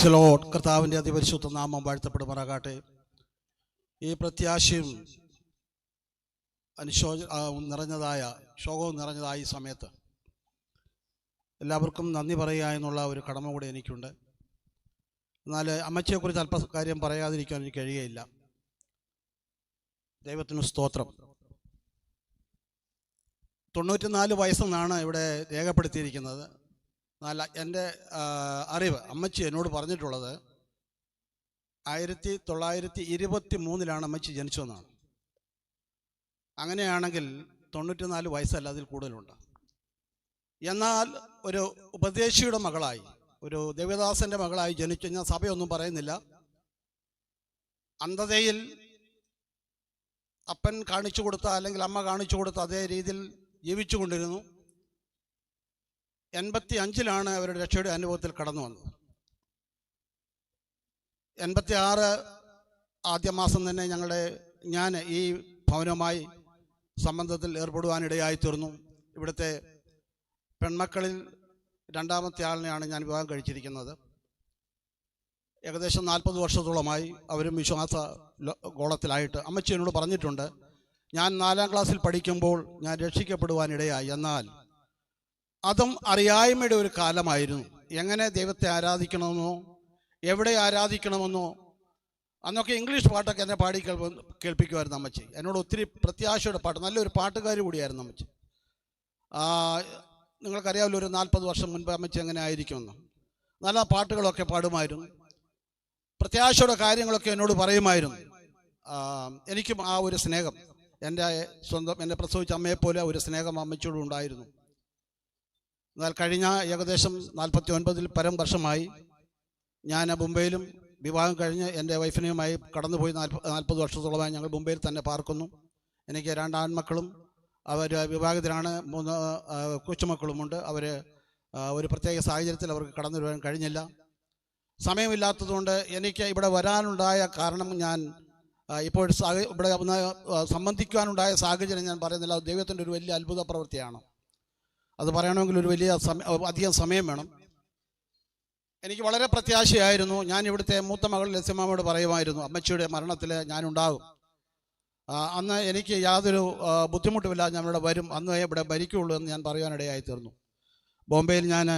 Price load കർത്താവിന്റെ അതിപരിശുദ്ധ നാമം വാഴ്ത്തപ്പെടുമാറാകട്ടെ. ഈ പ്രത്യാശയും അനുശോച നിറഞ്ഞതായ ശോകവും നിറഞ്ഞതായ ഈ സമയത്ത് എല്ലാവർക്കും നന്ദി പറയുക എന്നുള്ള ഒരു കടമ കൂടെ എനിക്കുണ്ട്. എന്നാൽ അമ്മച്ചയെക്കുറിച്ച് അല്പ കാര്യം പറയാതിരിക്കാൻ എനിക്ക് കഴിയുകയില്ല. ദൈവത്തിന് സ്തോത്രം. തൊണ്ണൂറ്റിനാല് വയസ്സെന്നാണ് ഇവിടെ രേഖപ്പെടുത്തിയിരിക്കുന്നത്. എന്നാൽ എന്റെ അറിവ്. അമ്മച്ചി എന്നോട് പറഞ്ഞിട്ടുള്ളത് ആയിരത്തി തൊള്ളായിരത്തി ഇരുപത്തി മൂന്നിലാണ് അമ്മച്ചി ജനിച്ചതെന്നാണ്. അങ്ങനെയാണെങ്കിൽ തൊണ്ണൂറ്റിനാല് വയസ്സല്ല അതിൽ കൂടുതലുണ്ട്. എന്നാൽ ഒരു ഉപദേശിയുടെ മകളായി ഒരു ദേവദാസന്റെ മകളായി ജനിച്ചു. ഞാൻ സഭയൊന്നും പറയുന്നില്ല. അന്ധതയിൽ അപ്പൻ കാണിച്ചു കൊടുത്ത അല്ലെങ്കിൽ അമ്മ കാണിച്ചു കൊടുത്ത അതേ രീതിയിൽ ജീവിച്ചു കൊണ്ടിരുന്നു എൺപത്തി അഞ്ചിലാണ് അവരുടെ രക്ഷയുടെ അനുഭവത്തിൽ കടന്നു വന്നത്. എൺപത്തി ആറ് ആദ്യ മാസം തന്നെ ഞങ്ങളുടെ ഞാൻ ഈ ഭവനവുമായി സംബന്ധത്തിൽ ഏർപ്പെടുവാനിടയായി തീർന്നു ഇവിടുത്തെ പെൺമക്കളിൽ രണ്ടാമത്തെ ആളിനെയാണ് ഞാൻ വിവാഹം കഴിച്ചിരിക്കുന്നത്. ഏകദേശം നാൽപ്പത് വർഷത്തോളമായി അവരും വിശ്വാസ ഗോളത്തിലായിട്ട് അമ്മച്ചി എന്നോട് പറഞ്ഞിട്ടുണ്ട് ഞാൻ നാലാം ക്ലാസ്സിൽ പഠിക്കുമ്പോൾ ഞാൻ രക്ഷിക്കപ്പെടുവാനിടയായി. എന്നാൽ അതും അറിയായ്മയുടെ ഒരു കാലമായിരുന്നു. എങ്ങനെ ദൈവത്തെ ആരാധിക്കണമെന്നോ എവിടെ ആരാധിക്കണമെന്നോ അന്നൊക്കെ ഇംഗ്ലീഷ് പാട്ടൊക്കെ എന്നെ പാടി കേൾപ്പ കേൾപ്പിക്കുമായിരുന്നു അമ്മച്ചി. എന്നോട് ഒത്തിരി പ്രത്യാശയുടെ പാട്ട് നല്ലൊരു പാട്ടുകാരി കൂടിയായിരുന്നു അമ്മച്ചി. ആ, നിങ്ങൾക്കറിയാമല്ലോ ഒരു നാൽപ്പത് വർഷം മുൻപ് അമ്മച്ചി എങ്ങനെ ആയിരിക്കുമെന്ന്. നല്ല പാട്ടുകളൊക്കെ പാടുമായിരുന്നു. പ്രത്യാശയുടെ കാര്യങ്ങളൊക്കെ എന്നോട് പറയുമായിരുന്നു. എനിക്കും ആ ഒരു സ്നേഹം എന്റെ സ്വന്തം എന്നെ പ്രസവിച്ച അമ്മയെപ്പോലെ ഒരു സ്നേഹം അമ്മച്ചോടും ഉണ്ടായിരുന്നു. എന്നാൽ കഴിഞ്ഞ ഏകദേശം നാൽപ്പത്തി ഒൻപതിൽ പരം വർഷമായി ഞാൻ മുംബൈയിലും വിവാഹം കഴിഞ്ഞ് എന്റെ വൈഫിനെയുമായി കടന്നുപോയി നാൽപ്പ നാൽപ്പത് വർഷത്തോളമായി ഞങ്ങൾ മുംബൈയിൽ തന്നെ പാർക്കുന്നു. എനിക്ക് രണ്ട് ആൺമക്കളും അവർ വിവാഹിതരാണ് മൂന്ന് കൊച്ചുമക്കളുമുണ്ട്. അവർ ഒരു പ്രത്യേക സാഹചര്യത്തിൽ അവർക്ക് കടന്നു വരാൻ കഴിഞ്ഞില്ല. സമയമില്ലാത്തതുകൊണ്ട് എനിക്ക് ഇവിടെ വരാനുണ്ടായ കാരണം ഞാൻ ഇപ്പോൾ ഇവിടെ സംബന്ധിക്കുവാനുണ്ടായ സാഹചര്യം ഞാൻ പറയുന്നില്ല. ദൈവത്തിന്റെ ഒരു വലിയ അത്ഭുത പ്രവൃത്തിയാണ്. അത് പറയണമെങ്കിൽ ഒരു വലിയ അധികം സമയം വേണം. എനിക്ക് വളരെ പ്രത്യാശയായിരുന്നു ഞാൻ ഇവിടുത്തെ മൂത്ത മകൾ ലസ്യമാമയോട് പറയുമായിരുന്നു അമ്മച്ചിയുടെ മരണത്തിൽ ഞാനുണ്ടാകും. അന്ന് എനിക്ക് യാതൊരു ബുദ്ധിമുട്ടുമില്ല ഞാൻ ഇവിടെ വരും അന്ന് ഇവിടെ ഭരിക്കുള്ളൂ എന്ന് ഞാൻ പറയാനിടയായി തീർന്നു ബോംബെയിൽ ഞാൻ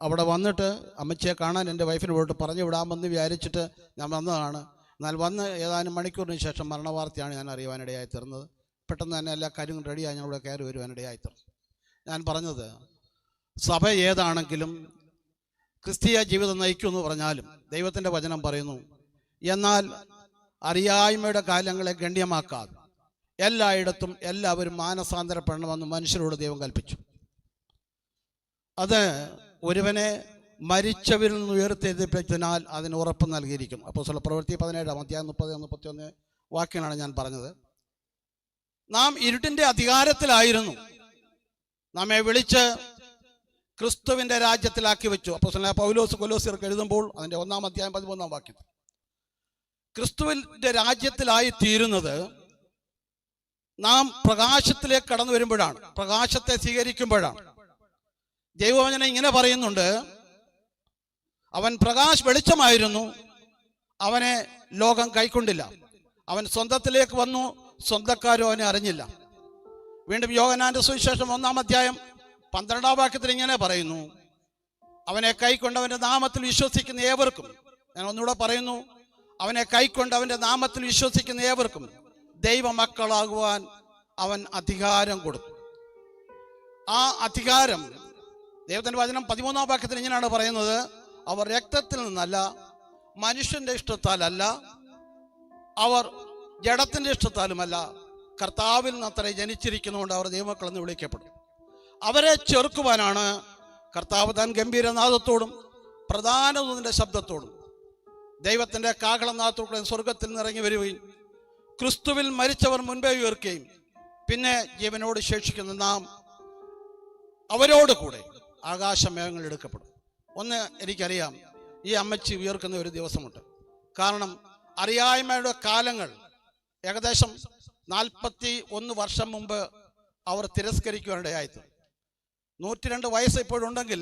അവിടെ വന്നിട്ട് അമ്മച്ചിയെ കാണാൻ എന്റെ വൈഫിന് പോയിട്ട് പറഞ്ഞു വിടാമെന്ന് വിചാരിച്ചിട്ട് ഞാൻ വന്നതാണ്. എന്നാൽ വന്ന് ഏതാനും മണിക്കൂറിന് ശേഷം മരണവാർത്തയാണ് ഞാൻ അറിയുവാനിടയായി തീർന്നത് പെട്ടെന്ന് തന്നെ എല്ലാ കാര്യങ്ങളും റെഡിയായി ഞാൻ ഇവിടെ കയറി വരുവാനിടയായി തീർന്നു ഞാൻ പറഞ്ഞത്. സഭ ഏതാണെങ്കിലും ക്രിസ്തീയ ജീവിതം നയിക്കുമെന്ന് പറഞ്ഞാലും ദൈവത്തിന്റെ വചനം പറയുന്നു എന്നാൽ അറിയായ്മയുടെ കാലങ്ങളെ ഗണ്യമാക്കാതെ എല്ലായിടത്തും എല്ലാവരും മാനസാന്തരപ്പെടണമെന്ന് മനുഷ്യരോട് ദൈവം കൽപ്പിച്ചു. അത് ഒരുവനെ മരിച്ചവരിൽ നിന്ന് ഉയർത്തെഴുതിപ്പിച്ചതിനാൽ അതിന് ഉറപ്പ് നൽകിയിരിക്കും അപ്പോൾ ചില പ്രവൃത്തി പതിനേഴാം അധ്യായം മുപ്പത് മുപ്പത്തി ഒന്ന് വാക്യങ്ങളാണ് ഞാൻ പറഞ്ഞത്. നാം ഇരുട്ടിന്റെ അധികാരത്തിലായിരുന്നു. നമ്മെ വിളിച്ച് ക്രിസ്തുവിന്റെ രാജ്യത്തിലാക്കി വെച്ചു. അപ്പോൾ പൗലോസ് കൊലോസിയർക്ക് എഴുതുമ്പോൾ അതിന്റെ ഒന്നാം അധ്യായം പതിമൂന്നാം വാക്യം ക്രിസ്തുവിന്റെ രാജ്യത്തിലായി തീരുന്നത് നാം പ്രകാശത്തിലേക്ക് കടന്നു വരുമ്പോഴാണ്. പ്രകാശത്തെ സ്വീകരിക്കുമ്പോഴാണ്. ദൈവവചന ഇങ്ങനെ പറയുന്നുണ്ട്. അവൻ പ്രകാശ് വെളിച്ചമായിരുന്നു. അവനെ ലോകം കൈക്കൊണ്ടില്ല. അവൻ സ്വന്തത്തിലേക്ക് വന്നു. സ്വന്തക്കാരും അവനെ അറിഞ്ഞില്ല. വീണ്ടും യോഗനാന്റെ സുവിശേഷം ഒന്നാം അധ്യായം പന്ത്രണ്ടാം വാക്യത്തിൽ ഇങ്ങനെ പറയുന്നു. അവനെ കൈക്കൊണ്ട് അവന്റെ നാമത്തിൽ വിശ്വസിക്കുന്ന ഏവർക്കും ഞാൻ ഒന്നുകൂടെ പറയുന്നു അവനെ കൈക്കൊണ്ട് അവന്റെ നാമത്തിൽ വിശ്വസിക്കുന്ന ഏവർക്കും ദൈവമക്കളാകുവാൻ അവൻ അധികാരം കൊടുത്തു ആ അധികാരം ദൈവത്തിന്റെ വചനം പതിമൂന്നാം വാക്യത്തിൽ ഇങ്ങനെയാണ് പറയുന്നത് അവർ രക്തത്തിൽ നിന്നല്ല മനുഷ്യന്റെ ഇഷ്ടത്താലല്ല അവർ ജഡത്തിന്റെ ഇഷ്ടത്താലുമല്ല കർത്താവിൽ നിന്ന് അത്ര ജനിച്ചിരിക്കുന്നതുകൊണ്ട് അവർ ദൈവമക്കളെന്ന് വിളിക്കപ്പെടും അവരെ ചെറുക്കുവാനാണ് കർത്താവ് താൻ ഗംഭീരനാഥത്തോടും പ്രധാനതന്റെ ശബ്ദത്തോടും ദൈവത്തിന്റെ കാഹളനാഥത്തോടെ സ്വർഗത്തിൽ നിന്ന് ഇറങ്ങി വരികയും ക്രിസ്തുവിൽ മരിച്ചവർ മുൻപേ ഉയർക്കുകയും പിന്നെ ജീവനോട് ശേഷിക്കുന്ന നാം അവരോട് കൂടെ ആകാശമേഘങ്ങൾ എടുക്കപ്പെടും. ഒന്ന് എനിക്കറിയാം ഈ അമ്മച്ചി ഉയർക്കുന്ന ഒരു ദിവസമുണ്ട്. കാരണം അറിയായ്മയുടെ കാലങ്ങൾ ഏകദേശം നാൽപ്പത്തി ഒന്ന് വർഷം മുമ്പ് അവർ തിരസ്കരിക്കുവാനിടയായത്. നൂറ്റി രണ്ട് വയസ്സ് ഇപ്പോഴുണ്ടെങ്കിൽ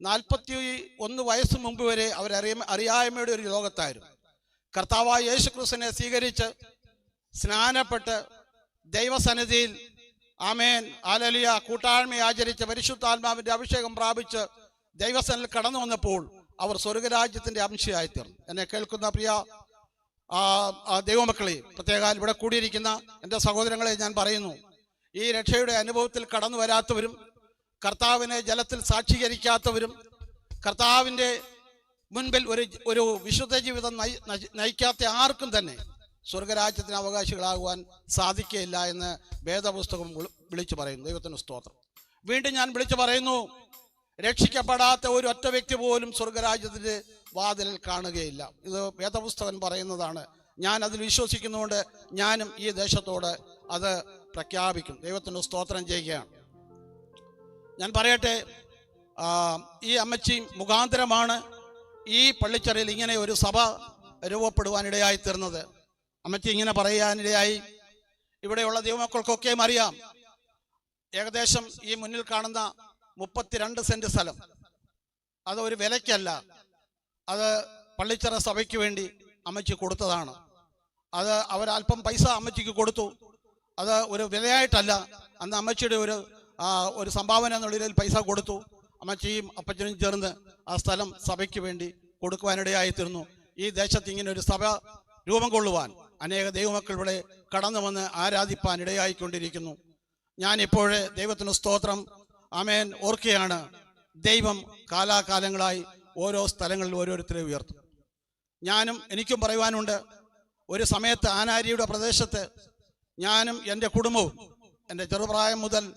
നാൽപ്പത്തി ഒന്ന് വയസ്സ് മുമ്പ് വരെ അവരറിയ അറിയായ്മയുടെ ഒരു ലോകത്തായിരുന്നു. കർത്താവായ യേശുക്രിസ്തനെ സ്വീകരിച്ച് സ്നാനപ്പെട്ട് ദൈവസന്നിധിയിൽ ആമേൻ ആലലിയ കൂട്ടായ്മ ആചരിച്ച് പരിശുദ്ധാത്മാവിന്റെ അഭിഷേകം പ്രാപിച്ച് ദൈവസനിൽ കടന്നു വന്നപ്പോൾ അവർ സ്വർഗരാജ്യത്തിന്റെ അംശയായി തീർന്നു എന്നെ കേൾക്കുന്ന പ്രിയ ദൈവമക്കളെ പ്രത്യേക ഇവിടെ കൂടിയിരിക്കുന്ന എന്റെ സഹോദരങ്ങളെ ഞാൻ പറയുന്നു. ഈ രക്ഷയുടെ അനുഭവത്തിൽ കടന്നു വരാത്തവരും കർത്താവിനെ ജലത്തിൽ സാക്ഷീകരിക്കാത്തവരും കർത്താവിന്റെ മുൻപിൽ ഒരു ഒരു വിശുദ്ധ ജീവിതം നയി- നയി- നയിക്കാത്ത ആർക്കും തന്നെ സ്വർഗരാജ്യത്തിന് അവകാശികളാകുവാൻ സാധിക്കുകയില്ല എന്ന് വേദപുസ്തകം വിളിച്ചു പറയുന്നു. ദൈവത്തിന് സ്തോത്രം. വീണ്ടും ഞാൻ വിളിച്ചു പറയുന്നു രക്ഷിക്കപ്പെടാത്ത ഒരു ഒറ്റ വ്യക്തി പോലും സ്വർഗരാജ്യത്തിന്റെ വാതിലിൽ കാണുകയില്ല. ഇത് വേദപുസ്തകൻ പറയുന്നതാണ്. ഞാൻ അതിൽ വിശ്വസിക്കുന്നതുകൊണ്ട് ഞാനും ഈ ദേശത്തോട് അത് പ്രഖ്യാപിക്കും. ദൈവത്തിന് സ്തോത്രം ചെയ്യുകയാണ്. ഞാൻ പറയട്ടെ ഈ അമ്മച്ചി മുഖാന്തരമാണ് ഈ പള്ളിച്ചറയിൽ ഇങ്ങനെ ഒരു സഭ രൂപപ്പെടുവാനിടയായി തീർന്നത്. അമ്മച്ചി ഇങ്ങനെ പറയാനിടയായി. ഇവിടെയുള്ള ദൈവമക്കൾക്കൊക്കെയും അറിയാം. ഏകദേശം ഈ മുന്നിൽ കാണുന്ന മുപ്പത്തിരണ്ട് സെന്റ് സ്ഥലം. അത് ഒരു വിലയ്ക്കല്ല. അത് പള്ളിച്ചറ സഭയ്ക്ക് വേണ്ടി അമ്മച്ചി കൊടുത്തതാണ്. അത് അവരല്പം പൈസ അമ്മച്ചിക്ക് കൊടുത്തു. അത് ഒരു വിലയായിട്ടല്ല. അന്ന് അമ്മച്ചിയുടെ ഒരു ഒരു സംഭാവന എന്നുള്ള രീതിയിൽ പൈസ കൊടുത്തു. അമ്മച്ചിയും അപ്പച്ചനും ചേർന്ന് ആ സ്ഥലം സഭയ്ക്ക് വേണ്ടി കൊടുക്കുവാനിടയായിത്തീർന്നു ഈ ദേശത്ത് ഇങ്ങനെ ഒരു സഭ രൂപം കൊള്ളുവാൻ അനേക ദൈവമക്കൾ ഇവിടെ കടന്നു വന്ന് ആരാധിപ്പാൻ ഇടയായിക്കൊണ്ടിരിക്കുന്നു. ഞാൻ ഇപ്പോഴേ ദൈവത്തിന് സ്തോത്രം. ആമേൻ. ഓർക്കുകയാണ്. ദൈവം കാലാകാലങ്ങളായി ഓരോ സ്ഥലങ്ങളിൽ ഓരോരുത്തരെ ഉയർത്തും. ഞാനും എനിക്കും പറയുവാനുണ്ട് ഒരു സമയത്ത് ആനാരിയുടെ പ്രദേശത്ത് ഞാനും എന്റെ കുടുംബവും എന്റെ ചെറുപ്രായം മുതൽ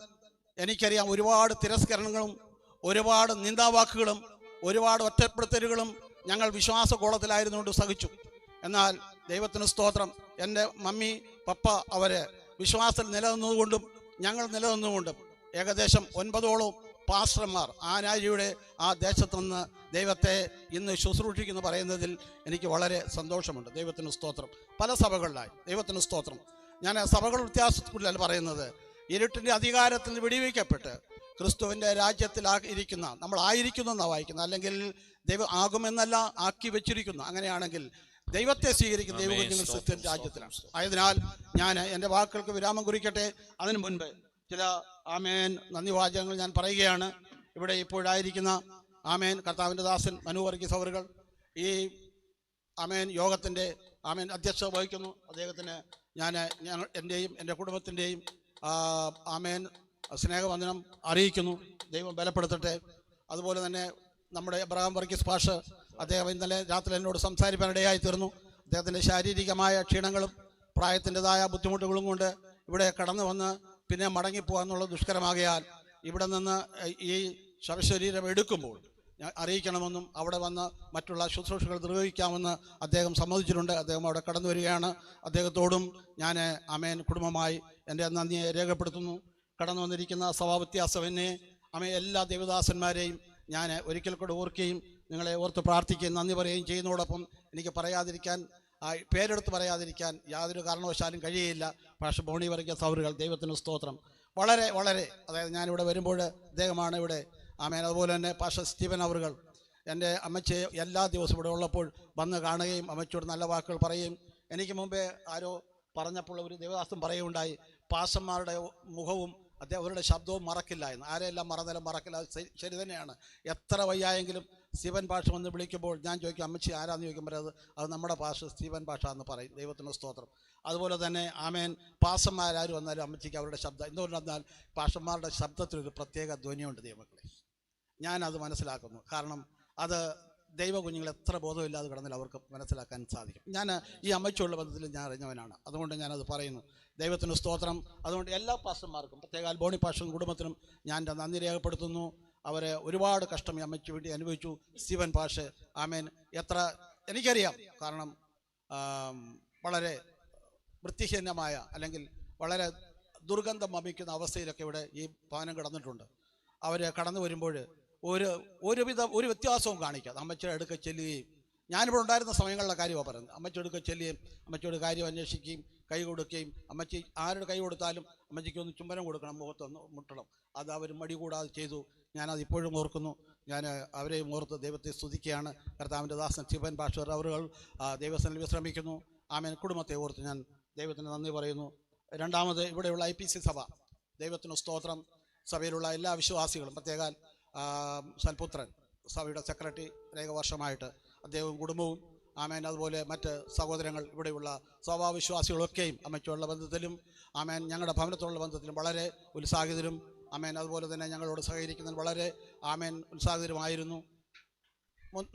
എനിക്കറിയാം ഒരുപാട് തിരസ്കരണങ്ങളും ഒരുപാട് നിന്ദാവാക്കുകളും ഒരുപാട് ഒറ്റപ്പെടുത്തലുകളും ഞങ്ങൾ വിശ്വാസകോളത്തിലായിരുന്നുകൊണ്ട് സഹിച്ചു. എന്നാൽ ദൈവത്തിന് സ്തോത്രം. എന്റെ മമ്മി പപ്പ അവരെ വിശ്വാസത്തിൽ നിലനിന്നുകൊണ്ടും ഞങ്ങൾ നിലനിന്നുകൊണ്ടും ഏകദേശം ഒൻപതോളം പാസ്റ്റർമാർ ആനാരിയുടെ ആ ദേശത്തു നിന്ന് ദൈവത്തെ ഇന്ന് ശുശ്രൂഷിക്കുന്നു പറയുന്നതിൽ എനിക്ക് വളരെ സന്തോഷമുണ്ട്. ദൈവത്തിന് സ്തോത്രം. പല സഭകളിലായി. ദൈവത്തിന് സ്തോത്രം. ഞാൻ സഭകൾ വ്യത്യാസത്തിലല്ല പറയുന്നത്. ഇരുട്ടിന്റെ അധികാരത്തിൽ നിന്ന് വിടിവിക്കപ്പെട്ട് ക്രിസ്തുവിന്റെ രാജ്യത്തിൽ ഇരിക്കുന്ന നമ്മൾ ആയിരിക്കുന്നു എന്നാണ് വായിക്കുന്നത്. അല്ലെങ്കിൽ ദൈവം ആകുമെന്നല്ല ആക്കി വെച്ചിരിക്കുന്നു. അങ്ങനെയാണെങ്കിൽ ദൈവത്തെ സ്വീകരിക്കുന്ന ദൈവകുഞ്ഞുങ്ങൾ സത്യൻ രാജ്യത്തിലാണ്. ആയതിനാൽ ഞാൻ എന്റെ വാക്കുകൾക്ക് വിരാമം കുറിക്കട്ടെ. അതിനു മുൻപ് ചില ആമേൻ നന്ദി വാചകങ്ങൾ ഞാൻ പറയുകയാണ്. ഇവിടെ ഇപ്പോഴായിരിക്കുന്ന ആമേൻ കർത്താവിന്റെ ദാസൻ മനു വർഗീസ് അവറുകൾ ഈ ആമേൻ യോഗത്തിന്റെ ആമേൻ അധ്യക്ഷത വഹിക്കുന്നു. അദ്ദേഹത്തിന് ഞാൻ ഞങ്ങൾ എന്റെയും എന്റെ കുടുംബത്തിന്റെയും ആമേൻ സ്നേഹവന്ദനം അറിയിക്കുന്നു. ദൈവം ബലപ്പെടുത്തട്ടെ. അതുപോലെ തന്നെ നമ്മുടെ എബ്രഹാം വർഗീസ് പാഷ് അദ്ദേഹം ഇന്നലെ രാത്രി എന്നോട് സംസാരിക്കാനിടയായി തീർന്നു അദ്ദേഹത്തിന്റെ ശാരീരികമായ ക്ഷീണങ്ങളും പ്രായത്തിന്റെതായ ബുദ്ധിമുട്ടുകളും കൊണ്ട് ഇവിടെ കടന്നു വന്ന് പിന്നെ മടങ്ങിപ്പോകാന്നുള്ള ദുഷ്കരമാകയാൽ ഇവിടെ നിന്ന് ഈ ശവശരീരം എടുക്കുമ്പോൾ അറിയിക്കണമെന്നും അവിടെ വന്ന് മറ്റുള്ള ശുശ്രൂഷകൾ നിർവഹിക്കാമെന്ന് അദ്ദേഹം സമ്മതിച്ചിട്ടുണ്ട്. അദ്ദേഹം അവിടെ കടന്നു വരികയാണ്. അദ്ദേഹത്തോടും ഞാൻ അമേൻ കുടുംബമായി എന്റെ നന്ദിയെ രേഖപ്പെടുത്തുന്നു. കടന്നു വന്നിരിക്കുന്ന സഭാവ്യത്യാസവനെ അമേ എല്ലാ ദേവദാസന്മാരെയും ഞാൻ ഒരിക്കൽ കൂടെ ഓർക്കുകയും നിങ്ങളെ ഓർത്ത് പ്രാർത്ഥിക്കുകയും നന്ദി പറയുകയും ചെയ്യുന്നതോടൊപ്പം എനിക്ക് പറയാതിരിക്കാൻ ആ, പേരെടുത്ത് പറയാതിരിക്കാൻ യാതൊരു കാരണവശാലും കഴിയില്ല പക്ഷേ ബോണി വർഗീയ സൗറുകൾ ദൈവത്തിന് സ്തോത്രം. വളരെ വളരെ അതായത് ഞാനിവിടെ വരുമ്പോൾ അദ്ദേഹമാണ് ഇവിടെ ആമേൻ. അതുപോലെ തന്നെ പാഷ സ്റ്റീവൻ അവറുകൾ എന്റെ അമ്മച്ചയെ എല്ലാ ദിവസവും ഇവിടെ ഉള്ളപ്പോൾ വന്ന് കാണുകയും അമ്മച്ചോട് നല്ല വാക്കുകൾ പറയുകയും എനിക്ക് മുമ്പേ ആരോ പറഞ്ഞപ്പോൾ ഒരു ദേവദാസം പറയുകയുണ്ടായി പാഷന്മാരുടെ മുഖവും അദ്ദേഹം അവരുടെ ശബ്ദവും മറക്കില്ല എന്ന്. ആരെയെല്ലാം മറന്നാലും മറക്കില്ല. ശരി തന്നെയാണ്. എത്ര വയ്യായെങ്കിലും സ്റ്റീവൻ പാഷ വന്ന് വിളിക്കുമ്പോൾ ഞാൻ ചോദിക്കും അമ്മച്ചി ആരാന്ന് ചോദിക്കുമ്പോൾ അത് അത് നമ്മുടെ പാഷ സ്റ്റീവൻ പാഷ എന്ന് പറയും ദൈവത്തിന്റെ സ്തോത്രം. അതുപോലെ തന്നെ ആമേൻ പാസന്മാരാരും വന്നാലും അമ്മച്ചിക്ക് അവരുടെ ശബ്ദം എന്തുകൊണ്ടെന്നാൽ പാഷന്മാരുടെ ശബ്ദത്തിനൊരു പ്രത്യേക ധ്വനിയുണ്ട് ദൈവമക്കളെ. ഞാനത് മനസ്സിലാക്കുന്നു. കാരണം അത് ദൈവ കുഞ്ഞുങ്ങൾ എത്ര ബോധമില്ലാതെ കിടന്നാൽ അവർക്ക് മനസ്സിലാക്കാൻ സാധിക്കും. ഞാൻ ഈ അമ്മച്ചുള്ള ബന്ധത്തിൽ ഞാൻ അറിഞ്ഞവനാണ്. അതുകൊണ്ട് ഞാനത് പറയുന്നു. ദൈവത്തിന്റെ സ്തോത്രം. അതുകൊണ്ട് എല്ലാ പാസ്റ്റർമാർക്കും പ്രത്യേക ബോണി പാഷൻ കുടുംബത്തിനും ഞാൻ നന്ദി രേഖപ്പെടുത്തുന്നു. അവർ ഒരുപാട് കഷ്ടം ഈ അമ്മയ്ക്ക് വേണ്ടി അനുഭവിച്ചു. സ്റ്റീവൻ പാഷ് ആമേൻ. എത്ര എനിക്കറിയാം. കാരണം വളരെ വൃത്തിഹീനമായ അല്ലെങ്കിൽ വളരെ ദുർഗന്ധം വമിക്കുന്ന അവസ്ഥയിലൊക്കെ ഇവിടെ ഈ ഭവനം കിടന്നിട്ടുണ്ട്. അവർ കടന്നു വരുമ്പോൾ ഒരു ഒരുവിധ ഒരു വ്യത്യാസവും കാണിക്കാതെ അമ്മച്ചിയുടെ അടുക്ക ചെല്ലുകയും ഞാനിവിടെ ഉണ്ടായിരുന്ന സമയങ്ങളിലെ കാര്യമാണ് പറയുന്നത്. അമ്മച്ചിയുടെ അടുക്ക ചെല്ലുകയും അമ്മച്ചിയോട് കാര്യം അന്വേഷിക്കുകയും കൈ കൊടുക്കുകയും അമ്മച്ചി ആരുടെ കൈ കൊടുത്താലും അമ്മച്ചിക്ക് ഒന്ന് ചുംബനം കൊടുക്കണം മുഖത്തൊന്ന് മുട്ടണം. അത് അവർ മടി കൂടാതെ ചെയ്തു. ഞാനത് ഇപ്പോഴും ഓർക്കുന്നു. ഞാൻ അവരെയും ഓർത്ത് ദൈവത്തെ സ്തുതിക്കുകയാണ്. കർത്താവിന്റെ ദാസൻ ശിവൻ ഭാഷർ അവറുകൾ ദൈവസ്ഥനിൽ വിശ്രമിക്കുന്നു. ആമേൻ. കുടുംബത്തെ ഓർത്ത് ഞാൻ ദൈവത്തിന് നന്ദി പറയുന്നു. രണ്ടാമത് ഇവിടെയുള്ള ഐ പി സി സഭ. ദൈവത്തിന് സ്തോത്രം. സഭയിലുള്ള എല്ലാ വിശ്വാസികളും പ്രത്യേകാൽ സൽപുത്രൻ സഭയുടെ സെക്രട്ടറി അനേക വർഷമായിട്ട് അദ്ദേഹവും കുടുംബവും ആമേൻ. അതുപോലെ മറ്റ് സഹോദരങ്ങൾ ഇവിടെയുള്ള സഭാവിശ്വാസികളൊക്കെയും അമ്മയ്ക്കുള്ള ബന്ധത്തിലും ആമേൻ. ഞങ്ങളുടെ ഭവനത്തോടുള്ള ബന്ധത്തിലും വളരെ ഉത്സാഹിതരും ആമേൻ. അതുപോലെ തന്നെ ഞങ്ങളോട് സഹകരിക്കുന്നതിൽ വളരെ ആമേൻ ഉത്സാഹിതരുമായിരുന്നു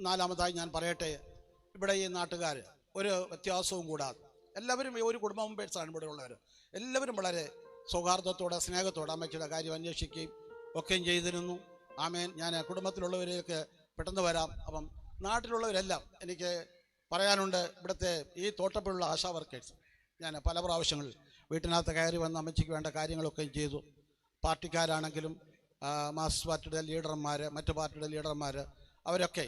നാലാമതായി ഞാൻ പറയട്ടെ ഇവിടെ ഈ നാട്ടുകാർ ഒരു വ്യത്യാസവും കൂടാതെ എല്ലാവരും ഒരു കുടുംബം മെമ്പേഴ്സാണ് ഇവിടെ ഉള്ളവർ എല്ലാവരും വളരെ സൗഹാർദ്ദത്തോടെ സ്നേഹത്തോടെ അമ്മച്ചിയുടെ കാര്യം അന്വേഷിക്കുകയും ഒക്കെയും ചെയ്തിരുന്നു. ആമേൻ. ഞാൻ കുടുംബത്തിലുള്ളവരെയൊക്കെ പെട്ടെന്ന് വരാം. അപ്പം നാട്ടിലുള്ളവരെല്ലാം എനിക്ക് പറയാനുണ്ട് ഇവിടുത്തെ ഈ തോട്ടപ്പുള്ള ആശാ വർക്കേഴ്സ്. ഞാൻ പല പ്രാവശ്യങ്ങളിൽ വീട്ടിനകത്ത് കയറി വന്ന് അമ്മച്ചിക്ക് വേണ്ട കാര്യങ്ങളൊക്കെയും ചെയ്തു. പാർട്ടിക്കാരാണെങ്കിലും മാസ് പാർട്ടിയുടെ ലീഡർമാർ മറ്റു പാർട്ടിയുടെ ലീഡർമാർ അവരൊക്കെ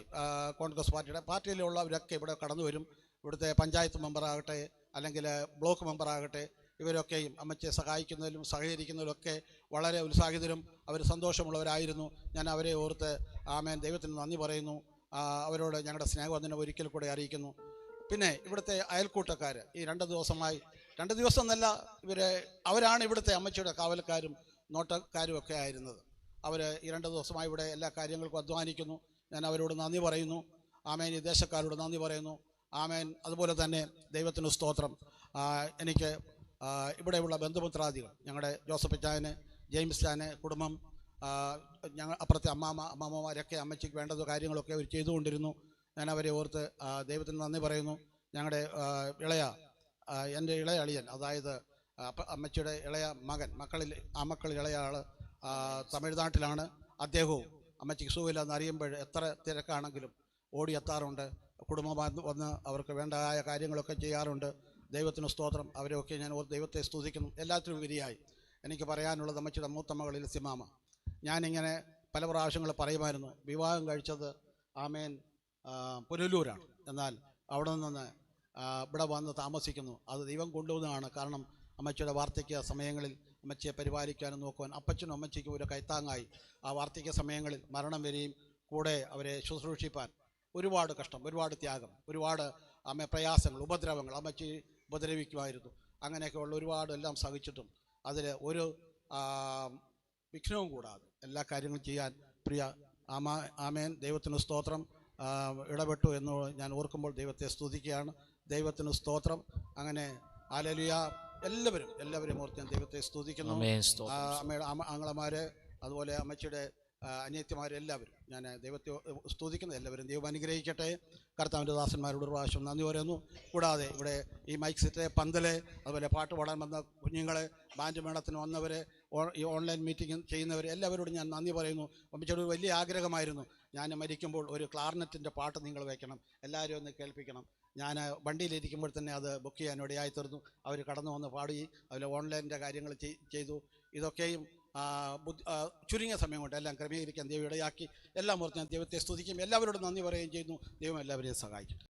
കോൺഗ്രസ് പാർട്ടിയുടെ പാർട്ടിയിലുള്ളവരൊക്കെ ഇവിടെ കടന്നു വരും. ഇവിടുത്തെ പഞ്ചായത്ത് മെമ്പറാകട്ടെ അല്ലെങ്കിൽ ബ്ലോക്ക് മെമ്പറാകട്ടെ ഇവരൊക്കെയും അമ്മച്ചെ സഹായിക്കുന്നതിലും സഹകരിക്കുന്നതിലും ഒക്കെ വളരെ ഉത്സാഹിതരും അവർ സന്തോഷമുള്ളവരായിരുന്നു. ഞാൻ അവരെ ഓർത്ത് ആമേൻ ദൈവത്തിന് നന്ദി പറയുന്നു. അവരോട് ഞങ്ങളുടെ സ്നേഹവന്ദനം ഒരിക്കൽ കൂടെ അറിയിക്കുന്നു. പിന്നെ ഇവിടുത്തെ അയൽക്കൂട്ടക്കാർ ഈ രണ്ട് ദിവസമായി രണ്ട് ദിവസം എന്നല്ല ഇവരെ അവരാണ് ഇവിടുത്തെ അമ്മച്ചിയുടെ കാവൽക്കാരും നോട്ടക്കാരും ഒക്കെ ആയിരുന്നത്. അവർ ഈ രണ്ട് ദിവസമായി ഇവിടെ എല്ലാ കാര്യങ്ങൾക്കും അധ്വാനിക്കുന്നു. ഞാൻ അവരോട് നന്ദി പറയുന്നു. ആമേൻ. ഈ ദേശക്കാരോട് നന്ദി പറയുന്നു. ആമേൻ. അതുപോലെ തന്നെ ദൈവത്തിന് സ്തോത്രം. എനിക്ക് ഇവിടെയുള്ള ബന്ധുമിത്രാദികൾ ഞങ്ങളുടെ ജോസഫ് ചാന് ജെയിംസ് ചാന് കുടുംബം ഞങ്ങൾ അപ്പുറത്തെ അമ്മാമ്മ അമ്മാമ്മമാരൊക്കെ അമ്മച്ചിക്ക് വേണ്ടത് കാര്യങ്ങളൊക്കെ അവർ ചെയ്തുകൊണ്ടിരുന്നു. ഞാൻ അവരെ ഓർത്ത് ദൈവത്തിന് നന്ദി പറയുന്നു. ഞങ്ങളുടെ ഇളയ എന്റെ ഇളയ അളിയൻ അതായത് അമ്മച്ചിയുടെ ഇളയ മകൻ മക്കളിൽ ആ മക്കളിൽ ഇളയ ആൾ തമിഴ്നാട്ടിലാണ്. അദ്ദേഹവും അമ്മച്ചിക്ക് സുഖമില്ലെന്ന് അറിയുമ്പോൾ എത്ര തിരക്കാണെങ്കിലും ഓടി എത്താറുണ്ട്. കുടുംബം വന്ന് അവർക്ക് വേണ്ടതായ കാര്യങ്ങളൊക്കെ ചെയ്യാറുണ്ട്. ദൈവത്തിന് സ്തോത്രം. അവരെയൊക്കെ ഞാൻ ദൈവത്തെ സ്തുതിക്കുന്നു. എല്ലാത്തിനും ഉപരിയായി എനിക്ക് പറയാനുള്ളത് അമ്മച്ചിയുടെ മൂത്ത മകളിൽ സിമാമ. ഞാനിങ്ങനെ പല പ്രാവശ്യങ്ങൾ പറയുമായിരുന്നു വിവാഹം കഴിച്ചത് ആമേൻ പുനലൂരാണ്. എന്നാൽ അവിടെ നിന്ന് ഇവിടെ വന്ന് താമസിക്കുന്നു. അത് ദൈവം കൊണ്ടുവന്നതാണ്. കാരണം അമ്മച്ചിയുടെ വാർദ്ധക്യ സമയങ്ങളിൽ അമ്മച്ചിയെ പരിപാലിക്കാനും നോക്കുവാൻ അപ്പച്ചനും അമ്മച്ചിക്കും ഒരു കൈത്താങ്ങായി. ആ വാർദ്ധക്യ സമയങ്ങളിൽ മരണം വരെയും കൂടെ അവരെ ശുശ്രൂഷിപ്പാൻ ഒരുപാട് കഷ്ടം ഒരുപാട് ത്യാഗം ഒരുപാട് അമ്മ പ്രയാസങ്ങൾ ഉപദ്രവങ്ങൾ അമ്മച്ചി ഉപദ്രവിക്കുമായിരുന്നു. അങ്ങനെയൊക്കെയുള്ള ഒരുപാട് എല്ലാം സഹിച്ചിട്ടും അതിൽ ഒരു വിഘ്നവും കൂടാതെ എല്ലാ കാര്യങ്ങളും ചെയ്യാൻ പ്രിയ ആമാ ആമേൻ ദൈവത്തിന് സ്തോത്രം ഇടപെട്ടു എന്ന് ഞാൻ ഓർക്കുമ്പോൾ ദൈവത്തെ സ്തുതിക്കുകയാണ്. ദൈവത്തിന് സ്തോത്രം. അങ്ങനെ ആലലിയ എല്ലാവരും എല്ലാവരും ഓർത്ത് ഞാൻ ദൈവത്തെ സ്തുതിക്കുന്നു. അമ്മയുടെ അമ്മ ആങ്ങളമാര് അതുപോലെ അമ്മച്ചിയുടെ അനിയത്തിമാരെല്ലാവരും എല്ലാവരും ഞാൻ ദൈവത്തെ സ്തുതിക്കുന്ന. എല്ലാവരും ദൈവം അനുഗ്രഹിക്കട്ടെ. കർത്താവിന്റെ ദാസന്മാരോട് ഒരു പ്രാവശ്യം നന്ദി പറയുന്നു. കൂടാതെ ഇവിടെ ഈ മൈക്ക് സെറ്റ് പന്തൽ അതുപോലെ പാട്ട് പാടാൻ വന്ന കുഞ്ഞുങ്ങൾ ബാൻഡ് മേളത്തിന് വന്നവർ ഈ ഓൺലൈൻ മീറ്റിംഗ് ചെയ്യുന്നവർ എല്ലാവരോടും ഞാൻ നന്ദി പറയുന്നു. അമ്മച്ചിയുടെ വലിയ ആഗ്രഹമായിരുന്നു. ഞാൻ മരിക്കുമ്പോൾ ഒരു ക്ലാർനെറ്റിന്റെ പാട്ട് നിങ്ങൾ വയ്ക്കണം. എല്ലാവരും ഒന്ന് കേൾപ്പിക്കണം. ഞാൻ വണ്ടിയിലിരിക്കുമ്പോൾ തന്നെ അത് ബുക്ക് ചെയ്യാൻ ഇടയായി തീർന്നു. അവർ കടന്നു വന്ന് പാടി അതിൽ ഓൺലൈനിന്റെ കാര്യങ്ങൾ ചെയ്തു. ഇതൊക്കെയും ചുരുങ്ങിയ സമയം കൊണ്ട് എല്ലാം ക്രമീകരിക്കാൻ ദൈവം ഇടയാക്കി. എല്ലാം ഓർത്ത് ഞാൻ ദൈവത്തെ സ്തുതിക്കും. എല്ലാവരോടും നന്ദി പറയുകയും ചെയ്യുന്നു. ദൈവം എല്ലാവരെയും സഹായിക്കും